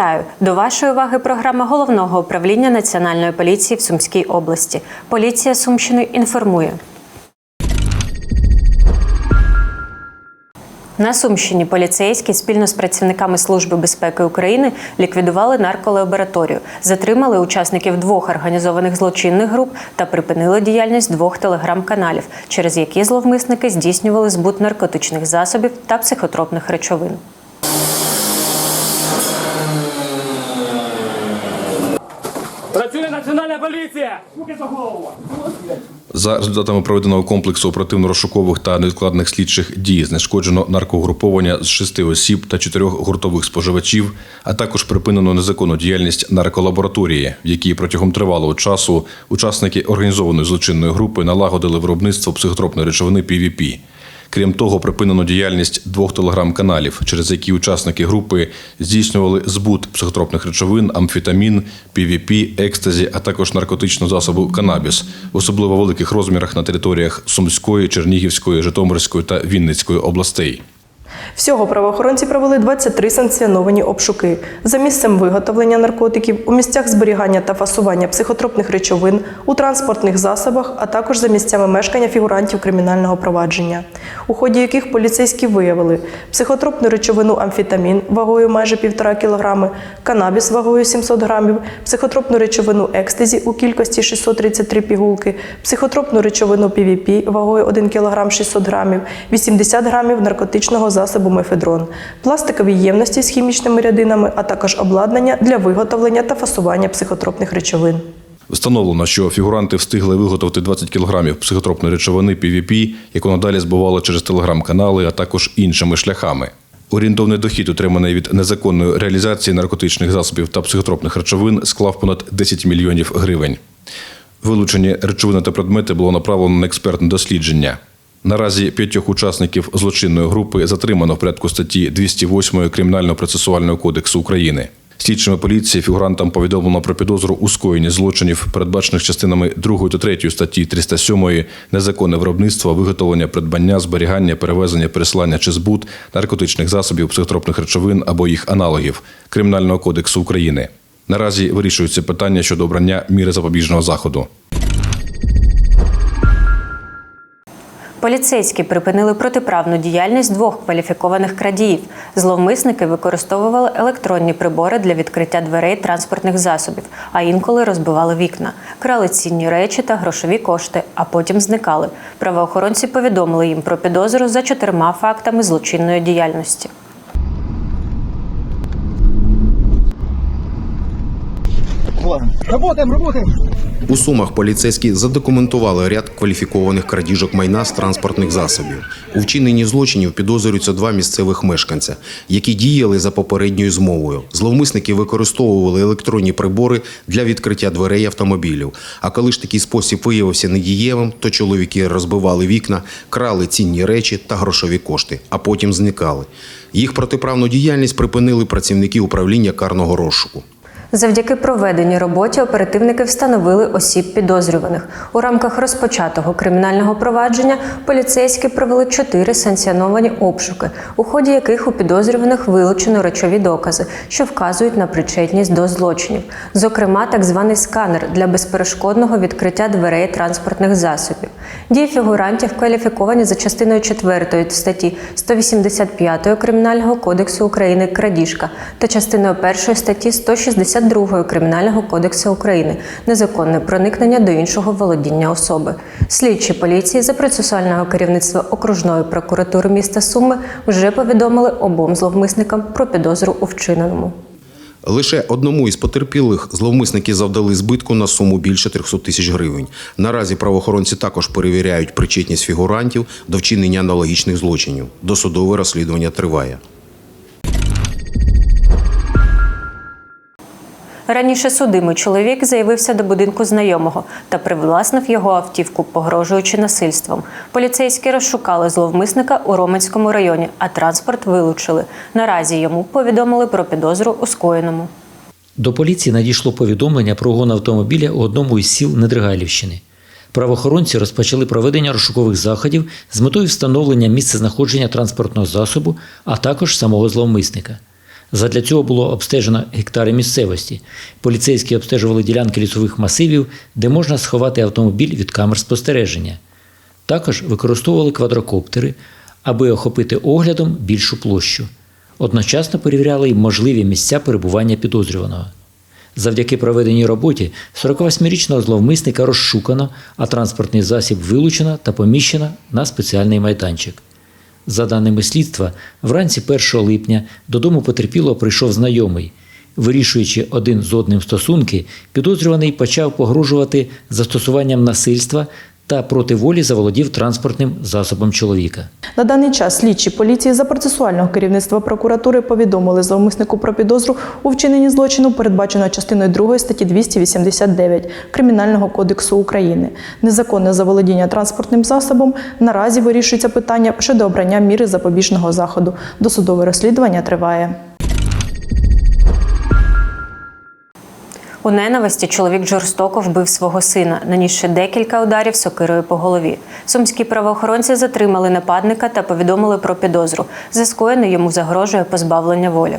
Вітаю! До вашої уваги програма головного управління Національної поліції в Сумській області. Поліція Сумщини інформує. На Сумщині поліцейські спільно з працівниками Служби безпеки України ліквідували нарколабораторію, затримали учасників двох організованих злочинних груп та припинили діяльність двох телеграм-каналів, через які зловмисники здійснювали збут наркотичних засобів та психотропних речовин. Поліція! Руки за голову! За результатами проведеного комплексу оперативно-розшукових та невідкладних слідчих дій знешкоджено наркогруповання з шести осіб та чотирьох гуртових споживачів, а також припинено незаконну діяльність нарколабораторії, в якій протягом тривалого часу учасники організованої злочинної групи налагодили виробництво психотропної речовини PVP. Крім того, припинено діяльність двох телеграм-каналів, через які учасники групи здійснювали збут психотропних речовин, амфітамін, PVP, екстазі, а також наркотичного засобу канабіс в особливо великих розмірах на територіях Сумської, Чернігівської, Житомирської та Вінницької областей. Всього правоохоронці провели 23 санкціоновані обшуки. За місцем виготовлення наркотиків, у місцях зберігання та фасування психотропних речовин, у транспортних засобах, а також за місцями мешкання фігурантів кримінального провадження, у ході яких поліцейські виявили психотропну речовину амфетамін вагою майже 1,5 кг, канабіс вагою 700 грамів, психотропну речовину екстазі у кількості 633 пігулки, психотропну речовину PVP вагою 1 кг 600 грамів, 80 грамів наркотичного засобу мефедрон, пластикові ємності з хімічними рядинами, а також обладнання для виготовлення та фасування психотропних речовин. Встановлено, що фігуранти встигли виготовити 20 кілограмів психотропної речовини PVP, яку надалі збували через телеграм-канали, а також іншими шляхами. Орієнтовний дохід, отриманий від незаконної реалізації наркотичних засобів та психотропних речовин, склав понад 10 мільйонів гривень. Вилучені речовини та предмети було направлено на експертне дослідження. Наразі п'ятьох учасників злочинної групи затримано в порядку статті 208 Кримінально-процесуального кодексу України. Слідчими поліції фігурантам повідомлено про підозру у скоєнні злочинів, передбачених частинами 2 та 3 статті 307 незаконне виробництво, виготовлення, придбання, зберігання, перевезення, переслання чи збут наркотичних засобів, психотропних речовин або їх аналогів Кримінального кодексу України. Наразі вирішується питання щодо обрання міри запобіжного заходу. Поліцейські припинили протиправну діяльність двох кваліфікованих крадіїв. Зловмисники використовували електронні прибори для відкриття дверей транспортних засобів, а інколи розбивали вікна, крали цінні речі та грошові кошти, а потім зникали. Правоохоронці повідомили їм про підозру за чотирма фактами злочинної діяльності. Работаем, работаем. У Сумах поліцейські задокументували ряд кваліфікованих крадіжок майна з транспортних засобів. У вчиненні злочинів підозрюються два місцевих мешканця, які діяли за попередньою змовою. Зловмисники використовували електронні прибори для відкриття дверей автомобілів. А коли ж такий спосіб виявився недієвим, то чоловіки розбивали вікна, крали цінні речі та грошові кошти, а потім зникали. Їх протиправну діяльність припинили працівники управління карного розшуку. Завдяки проведеній роботі оперативники встановили осіб підозрюваних. У рамках розпочатого кримінального провадження поліцейські провели чотири санкціоновані обшуки, у ході яких у підозрюваних вилучено речові докази, що вказують на причетність до злочинів, зокрема, так званий сканер для безперешкодного відкриття дверей транспортних засобів. Дії фігурантів кваліфіковані за частиною 4 статті 185 Кримінального кодексу України крадіжка та частиною 1 статті 162 Кримінального кодексу України незаконне проникнення до іншого володіння особи. Слідчі поліції за процесуального керівництва окружної прокуратури міста Суми вже повідомили обом зловмисникам про підозру у вчиненому. Лише одному із потерпілих зловмисники завдали збитку на суму більше 300 тисяч гривень. Наразі правоохоронці також перевіряють причетність фігурантів до вчинення аналогічних злочинів. Досудове розслідування триває. Раніше судимий чоловік заявився до будинку знайомого та привласнив його автівку, погрожуючи насильством. Поліцейські розшукали зловмисника у Роменському районі, а транспорт вилучили. Наразі йому повідомили про підозру у скоєному. До поліції надійшло повідомлення про гон автомобіля у одному із сіл Недригайлівщини. Правоохоронці розпочали проведення розшукових заходів з метою встановлення місця знаходження транспортного засобу, а також самого зловмисника. Задля цього було обстежено гектари місцевості. Поліцейські обстежували ділянки лісових масивів, де можна сховати автомобіль від камер спостереження. Також використовували квадрокоптери, аби охопити оглядом більшу площу. Одночасно перевіряли й можливі місця перебування підозрюваного. Завдяки проведеній роботі 48-річного зловмисника розшукано, а транспортний засіб вилучено та поміщено на спеціальний майданчик. За даними слідства, вранці 1 липня додому потерпіло прийшов знайомий. Вирішуючи один з одним стосунки, підозрюваний почав погрожувати застосуванням насильства та проти волі заволодів транспортним засобом чоловіка. На даний час слідчі поліції за процесуального керівництва прокуратури повідомили зловмиснику про підозру у вчиненні злочину, передбаченого частиною 2 статті 289 Кримінального кодексу України. Незаконне заволодіння транспортним засобом наразі вирішується питання щодо обрання міри запобіжного заходу. Досудове розслідування триває. У ненависті чоловік жорстоко вбив свого сина, нанісши декілька ударів сокирою по голові. Сумські правоохоронці затримали нападника та повідомили про підозру. За скоєне йому загрожує позбавлення волі.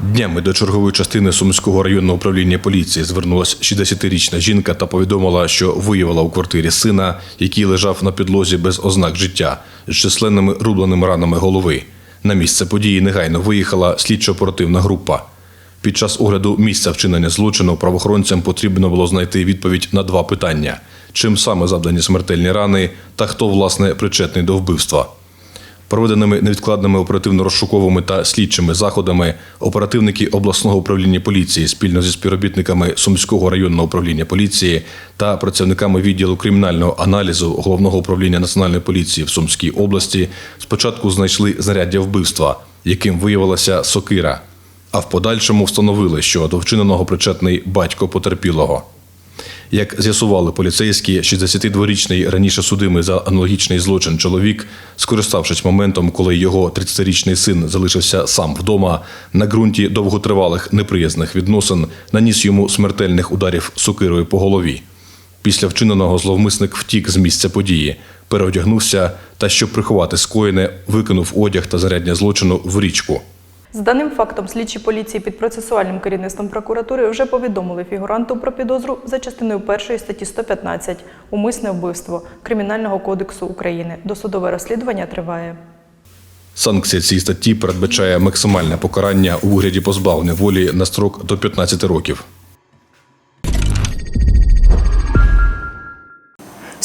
Днями до чергової частини Сумського районного управління поліції звернулася 60-річна жінка та повідомила, що виявила у квартирі сина, який лежав на підлозі без ознак життя, з численними рубленими ранами голови. На місце події негайно виїхала слідчо-оперативна група. Під час огляду місця вчинення злочину правоохоронцям потрібно було знайти відповідь на два питання: чим саме завдані смертельні рани та хто власне причетний до вбивства. Проведеними невідкладними оперативно-розшуковими та слідчими заходами оперативники обласного управління поліції спільно зі співробітниками Сумського районного управління поліції та працівниками відділу кримінального аналізу головного управління національної поліції в Сумській області спочатку знайшли знаряддя вбивства, яким виявилася сокира, а в подальшому встановили, що до вчиненого причетний батько потерпілого. Як з'ясували поліцейські, 62-річний раніше судимий за аналогічний злочин чоловік, скориставшись моментом, коли його 30-річний син залишився сам вдома, на ґрунті довготривалих неприязних відносин наніс йому смертельних ударів сокирою по голові. Після вчиненого зловмисник втік з місця події, переодягнувся та, щоб приховати скоєне, викинув одяг та зарядня злочину в річку. З даним фактом слідчі поліції під процесуальним керівництвом прокуратури вже повідомили фігуранту про підозру за частиною 1 статті 115 умисне вбивство Кримінального кодексу України. Досудове розслідування триває. Санкція цієї статті передбачає максимальне покарання у вигляді позбавлення волі на строк до 15 років.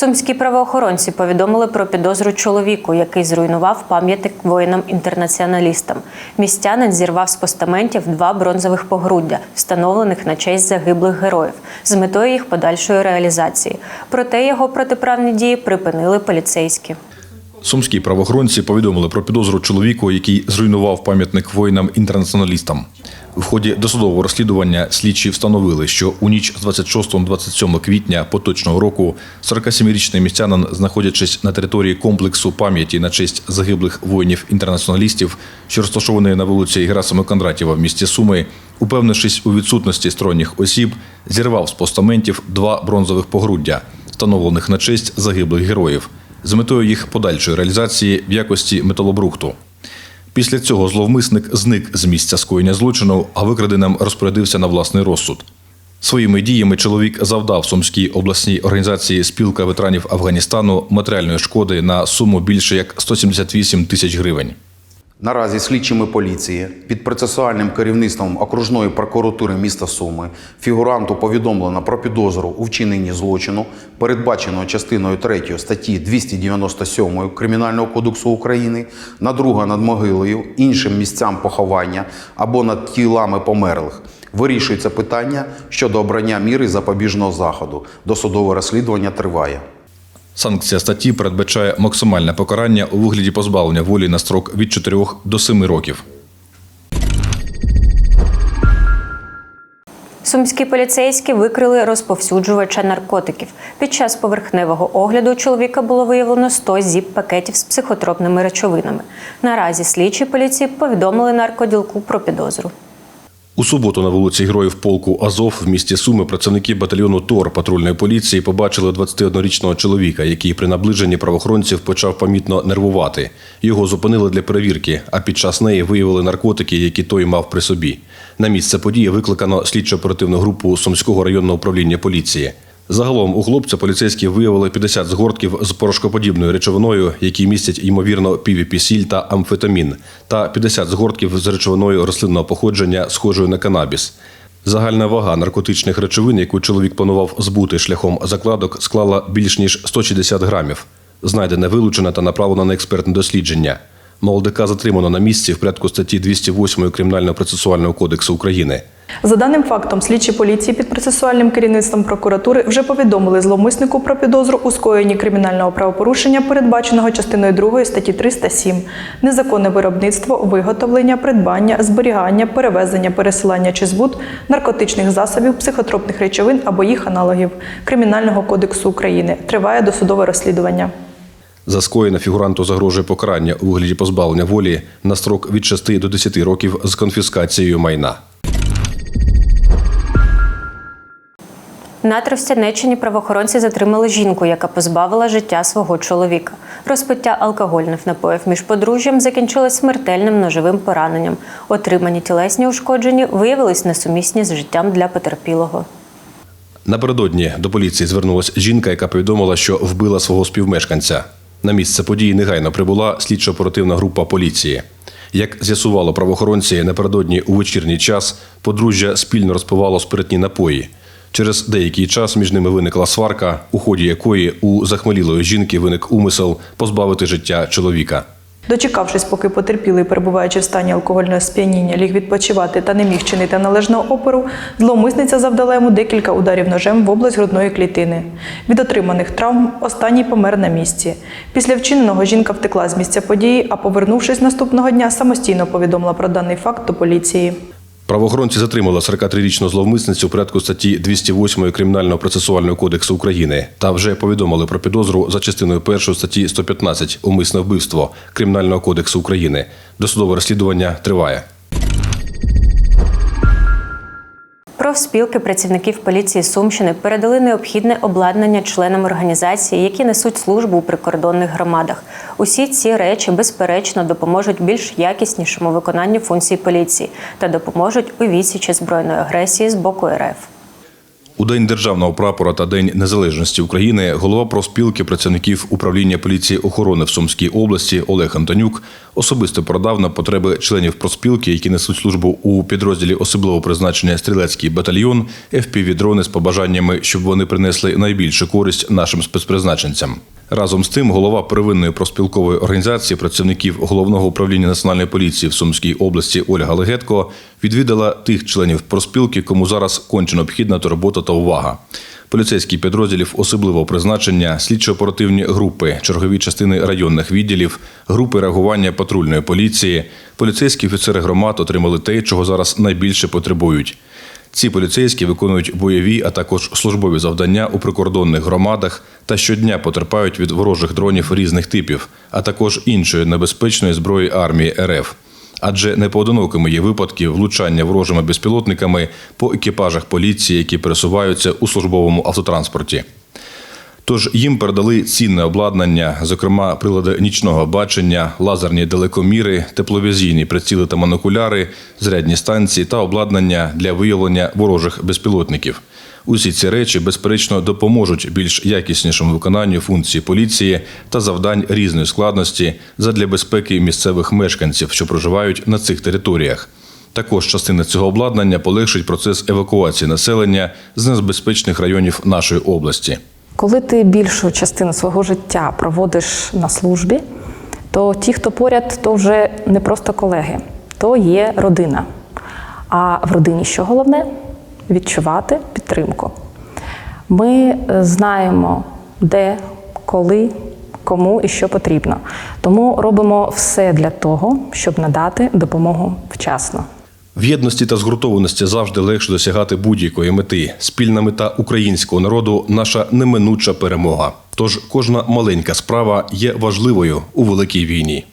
Сумські правоохоронці повідомили про підозру чоловіку, який зруйнував пам'ятник воїнам-інтернаціоналістам. Містянин зірвав з постаментів два бронзових погруддя, встановлених на честь загиблих героїв, з метою їх подальшої реалізації. Проте його протиправні дії припинили поліцейські. Сумські правоохоронці повідомили про підозру чоловіку, який зруйнував пам'ятник воїнам-інтернаціоналістам. В ході досудового розслідування слідчі встановили, що у ніч з 26-27 квітня поточного року 47-річний містянин, знаходячись на території комплексу пам'яті на честь загиблих воїнів-інтернаціоналістів, що розташований на вулиці Герасима Кондратєва в місті Суми, упевнившись у відсутності сторонніх осіб, зірвав з постаментів два бронзових погруддя, встановлених на честь загиблих героїв, з метою їх подальшої реалізації в якості металобрухту. Після цього зловмисник зник з місця скоєння злочину, а викраденим розпорядився на власний розсуд. Своїми діями чоловік завдав Сумській обласній організації Спілка ветеранів Афганістану матеріальної шкоди на суму більше як 178 тисяч гривень. Наразі слідчими поліції під процесуальним керівництвом окружної прокуратури міста Суми фігуранту повідомлено про підозру у вчиненні злочину, передбаченого частиною 3 статті 297 Кримінального кодексу України, надруга над могилою, іншим місцям поховання або над тілами померлих. Вирішується питання щодо обрання міри запобіжного заходу. Досудове розслідування триває. Санкція статті передбачає максимальне покарання у вигляді позбавлення волі на строк від 4 до 7 років. Сумські поліцейські викрили розповсюджувача наркотиків. Під час поверхневого огляду чоловіка було виявлено 100 зіп пакетів з психотропними речовинами. Наразі слідчі поліції повідомили наркоділку про підозру. У суботу на вулиці Героїв полку Азов в місті Суми працівники батальйону ТОР патрульної поліції побачили 21-річного чоловіка, який при наближенні правоохоронців почав помітно нервувати. Його зупинили для перевірки, а під час неї виявили наркотики, які той мав при собі. На місце події викликано слідчо-оперативну групу Сумського районного управління поліції. Загалом у хлопця поліцейські виявили 50 згортків з порошкоподібною речовиною, які містять ймовірно півіпісіль та амфетамін, та 50 згортків з речовиною рослинного походження, схожою на канабіс. Загальна вага наркотичних речовин, яку чоловік планував збути шляхом закладок, склала більш ніж 160 грамів. Знайдене вилучене та направлено на експертне дослідження. Молодика затримано на місці в порядку статті 208 Кримінального процесуального кодексу України. За даним фактом, слідчі поліції під процесуальним керівництвом прокуратури вже повідомили зловмиснику про підозру у скоєнні кримінального правопорушення, передбаченого частиною 2 статті 307 незаконне виробництво, виготовлення, придбання, зберігання, перевезення, пересилання чи збут наркотичних засобів, психотропних речовин або їх аналогів Кримінального кодексу України. Триває досудове розслідування. За скоєне фігуранту загрожує покарання у вигляді позбавлення волі на строк від 6 до 10 років з конфіскацією майна. На Тростянеччині правоохоронці затримали жінку, яка позбавила життя свого чоловіка. Розпиття алкогольних напоїв між подружжям закінчилось смертельним ножовим пораненням. Отримані тілесні ушкодження виявились несумісні з життям для потерпілого. Напередодні до поліції звернулася жінка, яка повідомила, що вбила свого співмешканця. На місце події негайно прибула слідчо-оперативна група поліції. Як з'ясувало правоохоронці, напередодні у вечірній час подружжя спільно розпивало спиртні напої. Через деякий час між ними виникла сварка, у ході якої у захмелілої жінки виник умисел позбавити життя чоловіка. Дочекавшись, поки потерпілий, перебуваючи в стані алкогольного сп'яніння, ліг відпочивати та не міг чинити належного опору, зловмисниця завдала йому декілька ударів ножем в область грудної клітини. Від отриманих травм останній помер на місці. Після вчиненого жінка втекла з місця події, а повернувшись наступного дня, самостійно повідомила про даний факт до поліції. Правоохоронці затримали 43-річну зловмисницю в порядку статті 208 Кримінального процесуального кодексу України та вже повідомили про підозру за частиною 1 статті 115 Умисне вбивство Кримінального кодексу України. Досудове розслідування триває. Профспілки працівників поліції Сумщини передали необхідне обладнання членам організації, які несуть службу у прикордонних громадах. Усі ці речі безперечно допоможуть більш якіснішому виконанню функцій поліції та допоможуть у відсічі збройної агресії з боку РФ. У День державного прапора та День незалежності України голова профспілки працівників управління поліції охорони в Сумській області Олег Антонюк особисто продав на потреби членів профспілки, які несуть службу у підрозділі особливого призначення стрілецький батальйон, FPV-дрони з побажаннями, щоб вони принесли найбільшу користь нашим спецпризначенцям. Разом з тим, голова первинної профспілкової організації працівників головного управління національної поліції в Сумській області Ольга Легетко відвідала тих членів профспілки, кому зараз конче необхідна робота та увага. Поліцейські підрозділів особливого призначення, слідчо-оперативні групи, чергові частини районних відділів, групи реагування патрульної поліції, поліцейські офіцери громад отримали те, чого зараз найбільше потребують. Ці поліцейські виконують бойові, а також службові завдання у прикордонних громадах та щодня потерпають від ворожих дронів різних типів, а також іншої небезпечної зброї армії РФ. Адже непоодинокими є випадки влучання ворожими безпілотниками по екіпажах поліції, які пересуваються у службовому автотранспорті. Тож їм передали цінне обладнання, зокрема прилади нічного бачення, лазерні далекоміри, тепловізійні приціли та монокуляри, зарядні станції та обладнання для виявлення ворожих безпілотників. Усі ці речі, безперечно, допоможуть більш якіснішому виконанню функції поліції та завдань різної складності задля безпеки місцевих мешканців, що проживають на цих територіях. Також частина цього обладнання полегшить процес евакуації населення з небезпечних районів нашої області. Коли ти більшу частину свого життя проводиш на службі, то ті, хто поряд, то вже не просто колеги, то є родина. А в родині що головне? Відчувати підтримку. Ми е, знаємо, де, коли, кому і що потрібно. Тому робимо все для того, щоб надати допомогу вчасно. В єдності та згуртованості завжди легше досягати будь-якої мети. Спільна мета українського народу наша неминуча перемога. Тож кожна маленька справа є важливою у великій війні.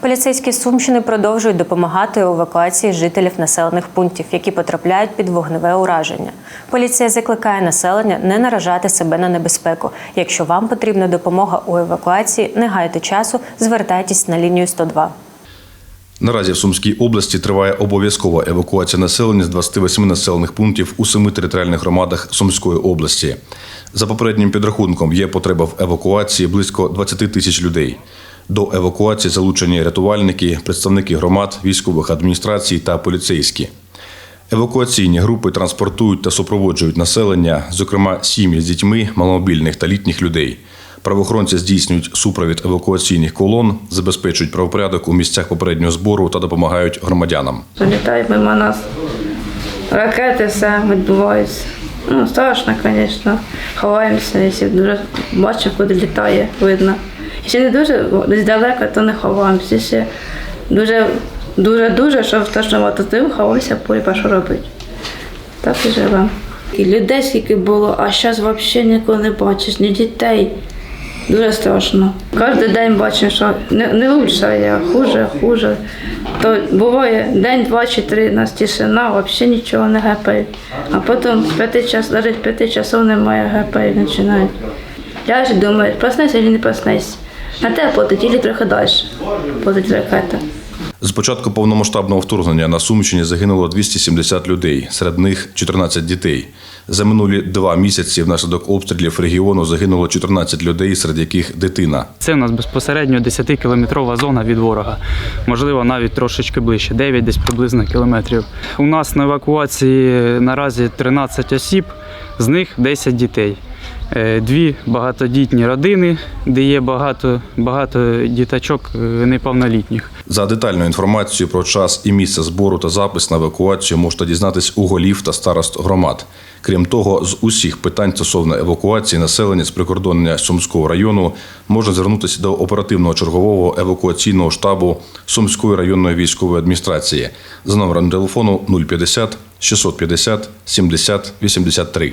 Поліцейські Сумщини продовжують допомагати у евакуації жителів населених пунктів, які потрапляють під вогневе ураження. Поліція закликає населення не наражати себе на небезпеку. Якщо вам потрібна допомога у евакуації, не гайте часу, звертайтесь на лінію 102. Наразі в Сумській області триває обов'язкова евакуація населення з 28 населених пунктів у семи територіальних громадах Сумської області. За попереднім підрахунком є потреба в евакуації близько 20 тисяч людей. До евакуації залучені рятувальники, представники громад, військових адміністрацій та поліцейські. Евакуаційні групи транспортують та супроводжують населення, зокрема сім'ї з дітьми, маломобільних та літніх людей. Правоохоронці здійснюють супровід евакуаційних колон, забезпечують правопорядок у місцях попереднього збору та допомагають громадянам. Залітають мимо нас ракети, все відбувається. Ну, страшно, звісно. Ховаємося, якщо дуже бачимо, куди літає, видно. Якщо не дуже десь далеко, то не ховаємося. Якщо дуже, дуже, дуже, що в точному тим ховаємося, полі, що робити. Так і живемо. І людей скільки було, а зараз взагалі нікого не бачиш, ні дітей. Дуже страшно. Кожен день бачимо, що не, не лучше, а хуже, хуже. То буває день, два чи три, нас тишина, взагалі нічого не гепає. А потім п'яти час, навіть п'яти часов немає гепає, починають. Я ж думаю, проснешся чи не проснешся. На те потить, і трохи далі. Потить ракета. З початку повномасштабного вторгнення на Сумщині загинуло 270 людей, серед них 14 дітей. За минулі два місяці внаслідок обстрілів регіону загинуло 14 людей, серед яких дитина. Це у нас безпосередньо 10-кілометрова зона від ворога. Можливо, навіть трошечки ближче, 9 десь приблизно кілометрів. У нас на евакуації наразі 13 осіб, з них 10 дітей. Е, Дві багатодітні родини, де є багато, багато діточок е, неповнолітніх. За детальну інформацію про час і місце збору та запис на евакуацію можете дізнатись у голів та старост громад. Крім того, з усіх питань стосовно евакуації населення з прикордоння Сумського району можна звернутися до оперативного чергового евакуаційного штабу Сумської районної військової адміністрації за номером телефону 050 650 70 83.